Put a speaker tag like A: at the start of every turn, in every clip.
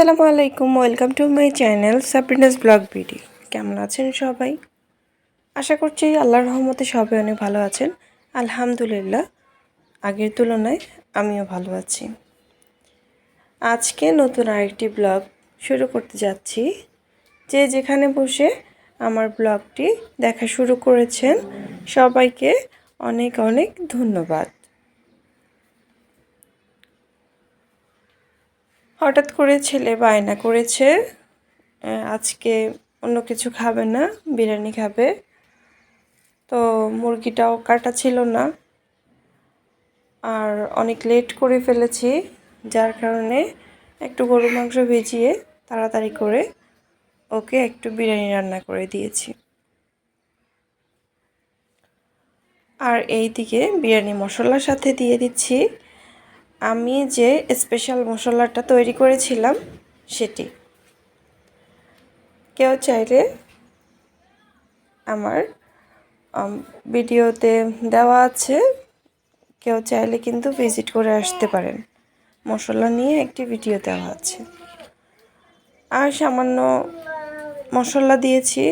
A: আসসালামু আলাইকুম, welcome to my channel সাপ্রিনাস ব্লগ বিডি কেমন আছেন সবাই? আশা করছি আল্লাহর রহমতে সবাই অনেক ভালো আছেন। আলহামদুলিল্লাহ, আগের তুলনায় আমিও ভালো আছি। আজকে নতুন আরেকটি ব্লগ শুরু করতে যাচ্ছি। যে যেখানে বসে আমার ব্লগটি দেখা শুরু করেছেন, সবাইকে অনেক অনেক ধন্যবাদ। হঠাৎ করে ছেলে বায়না করেছে আজকে অন্য কিছু খাবে না, বিরিয়ানি খাবে। তো মুরগিটাও কাটা ছিল না। আর অনেক লেট করে ফেলেছি, যার কারণে একটু গরু মাংস ভেজিয়ে তাড়াতাড়ি করে ওকে একটু বিরিয়ানি রান্না করে দিয়েছি। আর এই দিকে বিরিয়ানি মশলার সাথে দিয়ে দিচ্ছি। আমি যে স্পেশাল মশলাটা তৈরি করেছিলাম, সেটি। কেউ চাইলে আমার ভিডিওতে দেওয়া আছে, কেউ চাইলে কিন্তু ভিজিট করে আসতে পারেন। মশলা নিয়ে একটি ভিডিও দেওয়া আছে। আর সামান্য মশলা দিয়েছি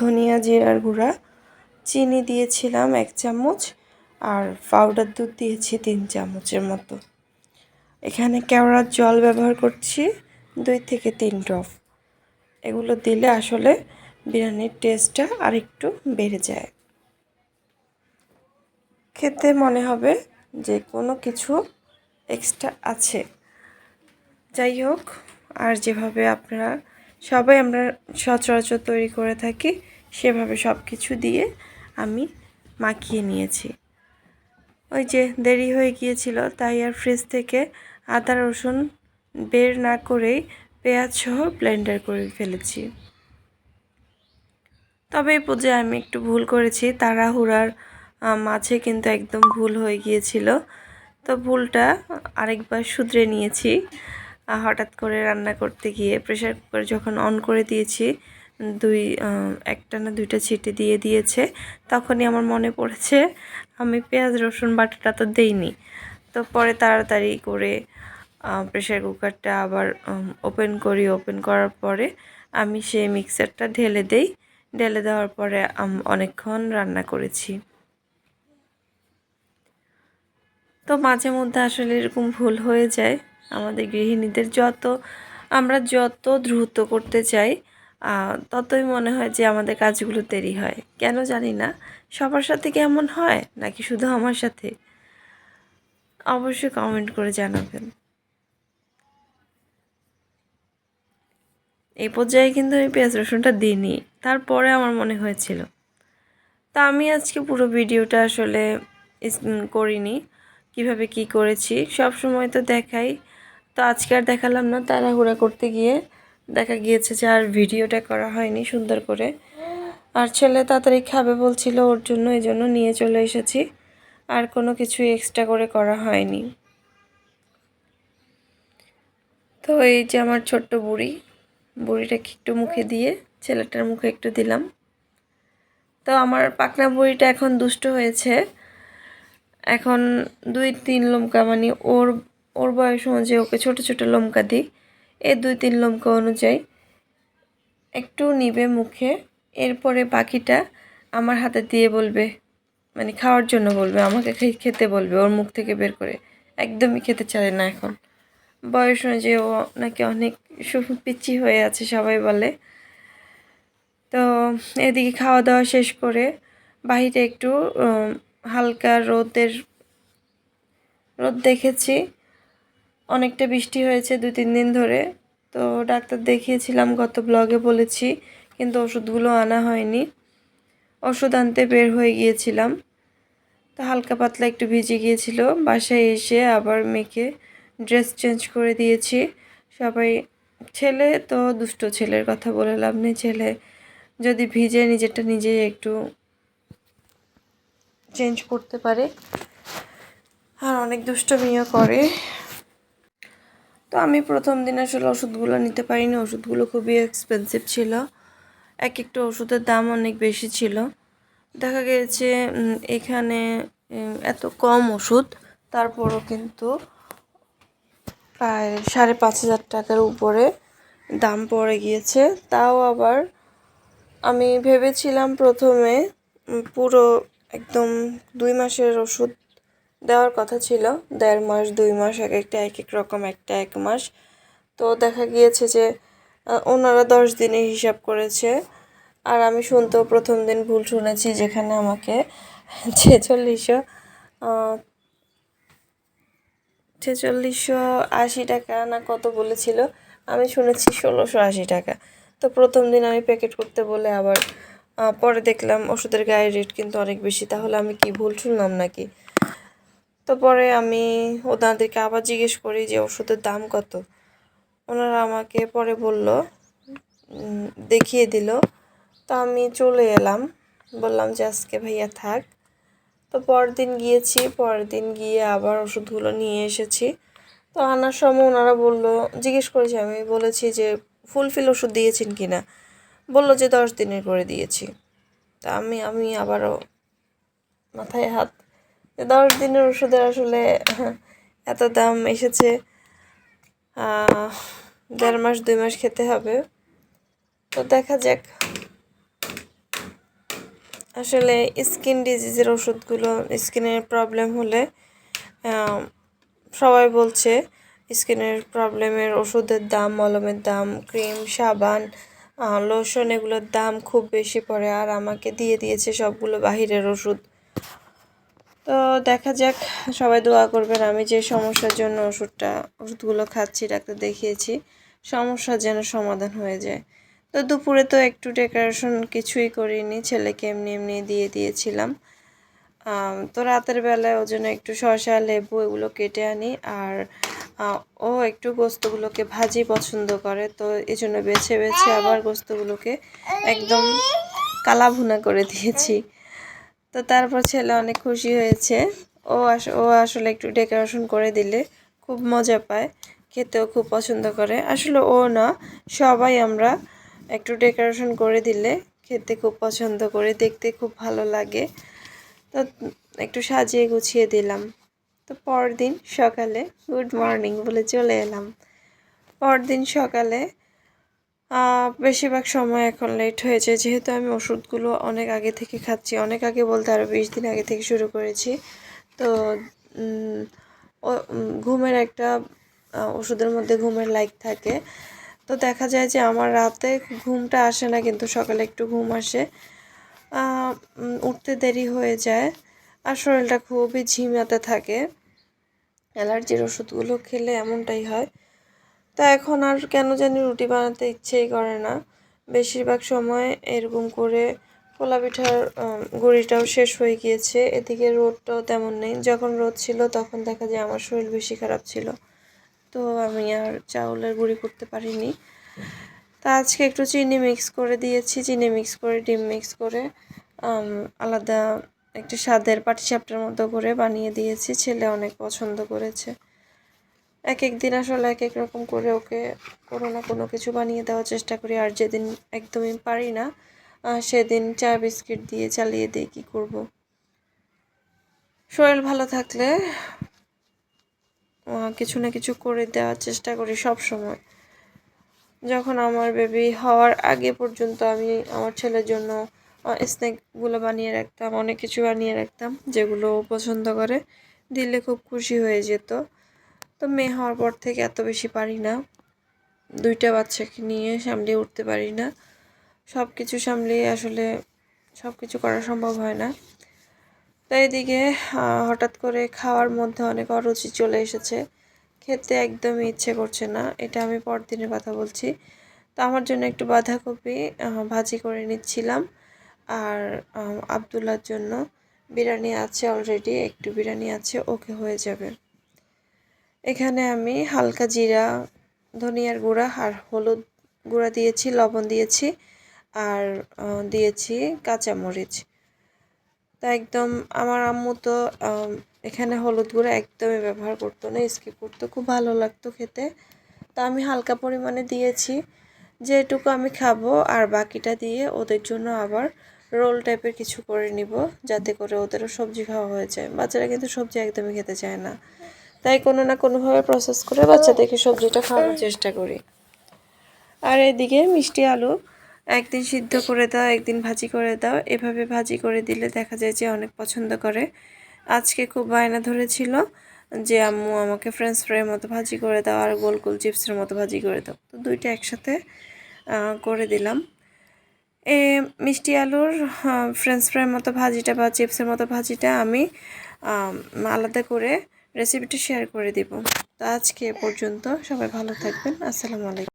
A: ধনিয়া জিরার গুঁড়া, চিনি দিয়েছিলাম এক চামচ আর পাউডার দুধ দিয়েছি তিন চামচের মতো। এখানে কেওড়ার জল ব্যবহার করছি দুই থেকে তিন ড্রপ। এগুলো দিলে আসলে বিরিয়ানির টেস্টটা আরেকটু বেড়ে যায়। খেতে মনে হবে যে কোনো কিছু এক্সট্রা আছে। যাই হোক, আর যেভাবে আপনারা সবাই আমরা সচরাচর তৈরি করে থাকি, সেভাবে সব কিছু দিয়ে আমি মাখিয়ে নিয়েছি। ওই যে দেরি হয়ে গিয়েছিল, তাই আর ফ্রিজ থেকে আদা, রসুন বের না করেই পেঁয়াজ সহ ব্লেন্ডার করে ফেলেছি। তবে এই পূজায় আমি একটু ভুল করেছি, তাড়াহুড়ার মাঝে কিন্তু একদম ভুল হয়ে গিয়েছিল। তো ভুলটা আরেকবার শুধরে নিয়েছি। হঠাৎ করে রান্না করতে গিয়ে প্রেশার কুকার যখন অন করে দিয়েছি দুই একটা না দুইটা ছিটি দিয়ে দিয়েছে। তখনই আমার মনে পড়েছে, আমি পেঁয়াজ, রসুন, বাটাটা তো দেইনি। তো পরে তাড়াতাড়ি করে প্রেশার কুকারটা আবার ওপেন করি। ওপেন করার পরে আমি সেই মিক্সারটা ঢেলে দেই। ঢেলে দেওয়ার পরে অনেকক্ষণ রান্না করেছি। তো মাঝে মধ্যে আসলে এরকম ভুল হয়ে যায়। আমাদের গৃহিণীদের যত, আমরা যত দ্রুত করতে চাই ততই মনে হয় যে আমাদের কাজগুলো দেরি হয়। কেন জানি না, সবার সাথে কি এমন হয়, নাকি শুধু আমার সাথে? অবশ্যই কমেন্ট করে জানাবেন। এই পর্যায়ে কিন্তু আমি পেঁয়াজ রসুনটা দিইনি, তারপরে আমার মনে হয়েছিল। তা আমি আজকে পুরো ভিডিওটা আসলে করিনি, কীভাবে কি করেছি সব সময় তো দেখাই। তো আজকে আর দেখালাম না, তাড়াহুড়া করতে গিয়ে। দেখা গিয়েছে যে আর ভিডিওটা করা হয়নি সুন্দর করে। আর ছেলে তাড়াতাড়ি খাবে বলছিল ওর জন্য, এই জন্য নিয়ে চলে এসেছি। আর কোনো কিছু এক্সট্রা করে করা হয়নি। তো এই যে আমার ছোট্ট বুড়ি, বুড়িটাকে একটু মুখে দিয়ে, ছেলেটার মুখে একটু দিলাম। তো আমার পাকনা বুড়িটা এখন দুষ্ট হয়েছে। এখন দুই তিন লমকা মানে ওর ওর বয়স অনুযায়ী ওকে ছোট ছোট লমকা দিই। এই দুই তিন লমকা অনুযায়ী একটু নিবে মুখে, এরপরে পাখিটা আমার হাতে দিয়ে বলবে মানে খাওয়ার জন্য বলবে, আমাকে খেতে বলবে, ওর মুখ থেকে বের করে। একদমই খেতে চায় না এখন। বয়স অনুযায়ী ও নাকি অনেক পিচ্ছি হয়ে আছে, সবাই বলে। তো এদিকে খাওয়া দাওয়া শেষ করে বাহিরে একটু হালকা রোদের, রোদ দেখেছি। অনেকটা বৃষ্টি হয়েছে দু তিন দিন ধরে। তো ডাক্তার দেখিয়েছিলাম, গত ব্লগে বলেছি, কিন্তু ওষুধগুলো আনা হয়নি। ওষুধ আনতে বের হয়ে গিয়েছিলাম। তো হালকা পাতলা একটু ভিজে গিয়েছিল, বাসায় এসে আবার মেয়েকে ড্রেস চেঞ্জ করে দিয়েছি। সবাই ছেলে, তো দুষ্ট ছেলের কথা বলে লাভ নেই ছেলে। যদি ভিজে নিজেরটা নিজেই একটু চেঞ্জ করতে পারে। আর অনেক দুষ্টমিও করে। তো আমি প্রথম দিন আসলে ওষুধগুলো নিতে পারিনি। ওষুধগুলো খুবই এক্সপেন্সিভ ছিল। এক একটা ওষুধের দাম অনেক বেশি ছিল। দেখা গিয়েছে এখানে এত কম ওষুধ। তারপরও কিন্তু প্রায় সাড়ে পাঁচ হাজার টাকার উপরে দাম পড়ে গিয়েছে। তাও আবার আমি ভেবেছিলাম প্রথমে পুরো একদম দুই মাসের ওষুধ দেওয়ার কথা ছিল। দেড় মাস, দুই মাস, এক একটা, এক এক রকম, একটা এক মাস। তো দেখা গিয়েছে যে ওনারা দশ দিনে হিসাব করেছে। আর আমি শুনতেও প্রথম দিন ভুল শুনেছি যেখানে আমাকে ছেচল্লিশশো ছেচল্লিশশো আশি টাকা না কত বলেছিল, আমি শুনেছি ষোলোশো আশি টাকা। তো প্রথম দিন আমি প্যাকেট করতে বলে আবার পরে দেখলাম ওষুধের গায়ে রেট কিন্তু অনেক বেশি, তাহলে আমি কি ভুল শুনলাম নাকি? তো পরে আমি ওনাদেরকে আবার জিজ্ঞেস করি যে ওষুধের দাম কত? ওনারা আমাকে পরে বলল দেখিয়ে দিল। তো আমি চলে এলাম। বললাম যে আজকে ভাইয়া থাক। তো পরের দিন গিয়েছি। পরের দিন গিয়ে আবার ওষুধগুলো নিয়ে এসেছি। তো আনার সময় ওনারা বলল, জিজ্ঞেস করেছি আমি, বলেছি যে ফুলফিল ওষুধ দিয়েছেন কি না বলল যে দশ দিনের করে দিয়েছি। তা আমি আমি আবারও মাথায় হাত দশ দিনের ওষুধের আসলে এত দাম এসেছে দেড় মাস, দুই মাস খেতে হবে। তো দেখা যাক। আসলে স্কিন ডিজিজের ওষুধগুলো, স্কিনের প্রবলেম হলে সবাই বলছে স্কিনের প্রবলেমের ওষুধের দাম, মলমের দাম, ক্রিম, সাবান লোশন, এগুলোর দাম খুব বেশি পড়ে। আর আমাকে দিয়ে দিয়েছে সবগুলো বাহিরের ওষুধ। তো দেখা যাক, সবাই দোয়া করবেন। আমি যে সমস্যার জন্য ওষুধটা, ওষুধগুলো খাচ্ছি, ডাক্তার দেখিয়েছি, সমস্যা যেন সমাধান হয়ে যায়। তো দুপুরে তো একটু ডেকোরেশন কিছুই করিনি, ছেলেকে এমনি এমনি দিয়ে দিয়েছিলাম। তো রাতের বেলায় ওর জন্য একটু শসা, লেবু এগুলো কেটে আনি। আর ও একটু গোস্তগুলোকে ভাজি পছন্দ করে, তো এই জন্য বেছে বেছে আবার গোস্তগুলোকে একদম কালা ভুনা করে দিয়েছি। তো তারপর ছেলে অনেক খুশি হয়েছে। ও ও আসলে একটু ডেকোরেশন করে দিলে খুব মজা পায়, খেতেও খুব পছন্দ করে। আসলে ও না, সবাই আমরা একটু ডেকোরেশন করে দিলে খেতে খুব পছন্দ করে, দেখতে খুব ভালো লাগে। তো একটু সাজিয়ে গুছিয়ে দিলাম। তো পরদিন সকালে গুড মর্নিং বলে চলে এলাম। পরদিন সকালে বেশিরভাগ সময় এখন লেট হয়েছে যেহেতু আমি ওষুধগুলো অনেক আগে থেকে খাচ্ছি, অনেক আগে বলতে আরও বিশ দিন আগে থেকে শুরু করেছি। তো ঘুমের একটা ওষুধের মধ্যে ঘুমের লাইক থাকে। তো দেখা যায় যে আমার রাতে ঘুমটা আসে না, কিন্তু সকালে একটু ঘুম আসে। উঠতে দেরি হয়ে যায় আর শরীরটা খুবই ঝিমাতে থাকে। অ্যালার্জির ওষুধগুলো খেলে এমনটাই হয়। তা এখন আর কেন জানি রুটি বানাতে ইচ্ছেই করে না। বেশিরভাগ সময় এরকম করে পোলা পিঠার গুঁড়িটাও শেষ হয়ে গিয়েছে। এদিকে রোদটাও তেমন নেই। যখন রোদ ছিল তখন দেখা যায় আমার শরীর বেশি খারাপ ছিল। তো আমি আর চাউলের গুঁড়ি করতে পারিনি। তা আজকে একটু চিনি মিক্স করে দিয়েছি। চিনি মিক্স করে, ডিম মিক্স করে আলাদা একটু স্বাদের পাটিসাপটার মতো করে বানিয়ে দিয়েছি। ছেলে অনেক পছন্দ করেছে। এক এক দিন আসলে এক এক রকম করে ওকে কোনো না কোনো কিছু বানিয়ে দেওয়ার চেষ্টা করি, আর যেদিন একদমই পারি না সেদিন চা বিস্কিট দিয়ে চালিয়ে দিই কী করব। শরীর ভালো থাকলে কিছু না কিছু করে দেওয়ার চেষ্টা করি সব সময়। যখন আমার বেবি হওয়ার আগে পর্যন্ত আমি আমার ছেলের জন্য স্ন্যাকগুলো বানিয়ে রাখতাম, অনেক কিছু বানিয়ে রাখতাম, যেগুলো পছন্দ করে, দিলে খুব খুশি হয়ে যেত। তো মেয়ে হওয়ার পর থেকে এত বেশি পারি না। দুইটা বাচ্চাকে নিয়ে সামলিয়ে উঠতে পারি না। সব কিছু সামলিয়ে আসলে সব কিছু করা সম্ভব হয় না। তো এদিকে হঠাৎ করে খাওয়ার মধ্যে অনেক অরুচি চলে এসেছে। খেতে একদমই ইচ্ছে করছে না। এটা আমি পরদিনের কথা বলছি। তো আমার জন্য একটু বাঁধাকপি ভাজি করে নিচ্ছিলাম। আর আবদুল্লার জন্য বিরিয়ানি আছে অলরেডি একটু বিরিয়ানি আছে, ওকে হয়ে যাবে। এখানে আমি হালকা জিরা, ধনিয়ার গুঁড়া আর হলুদ গুঁড়া দিয়েছি, লবণ দিয়েছি আর দিয়েছি কাঁচামরিচ। তা একদম আমার আম্মু তো এখানে হলুদ গুঁড়া একদমই ব্যবহার করতো না, স্কিপ করতো, খুব ভালো লাগতো খেতে। তা আমি হালকা পরিমাণে দিয়েছি, যেটুকু আমি খাব আর বাকিটা দিয়ে ওদের জন্য আবার রোল টাইপের কিছু করে নিব, যাতে করে ওদেরও সবজি খাওয়া হয়ে যায়। বাচ্চারা কিন্তু সবজি একদমই খেতে চায় না। তাই কোনো না কোনোভাবে প্রসেস করে বাচ্চাদেরকে সবজিটা খাওয়ানোর চেষ্টা করি। আর এদিকে মিষ্টি আলু, একদিন সিদ্ধ করে দাও, একদিন ভাজি করে দাও। এভাবে ভাজি করে দিলে দেখা যায় যে অনেক পছন্দ করে। আজকে খুব বায়না ধরেছিল যে, আম্মু, আমাকে ফ্রেঞ্চ ফ্রাইয়ের মতো ভাজি করে দাও আর গোল গোল চিপসের মতো ভাজি করে দাও। তো দুইটা একসাথে করে দিলাম। এ, মিষ্টি আলুর ফ্রেঞ্চ ফ্রাইয়ের মতো ভাজিটা বা চিপসের মতো ভাজিটা আমি আলাদা করে রেসিপিটা শেয়ার করে দেব। তো আজকে এ পর্যন্ত সবাই ভালো থাকবেন। আসসালামু আলাইকুম।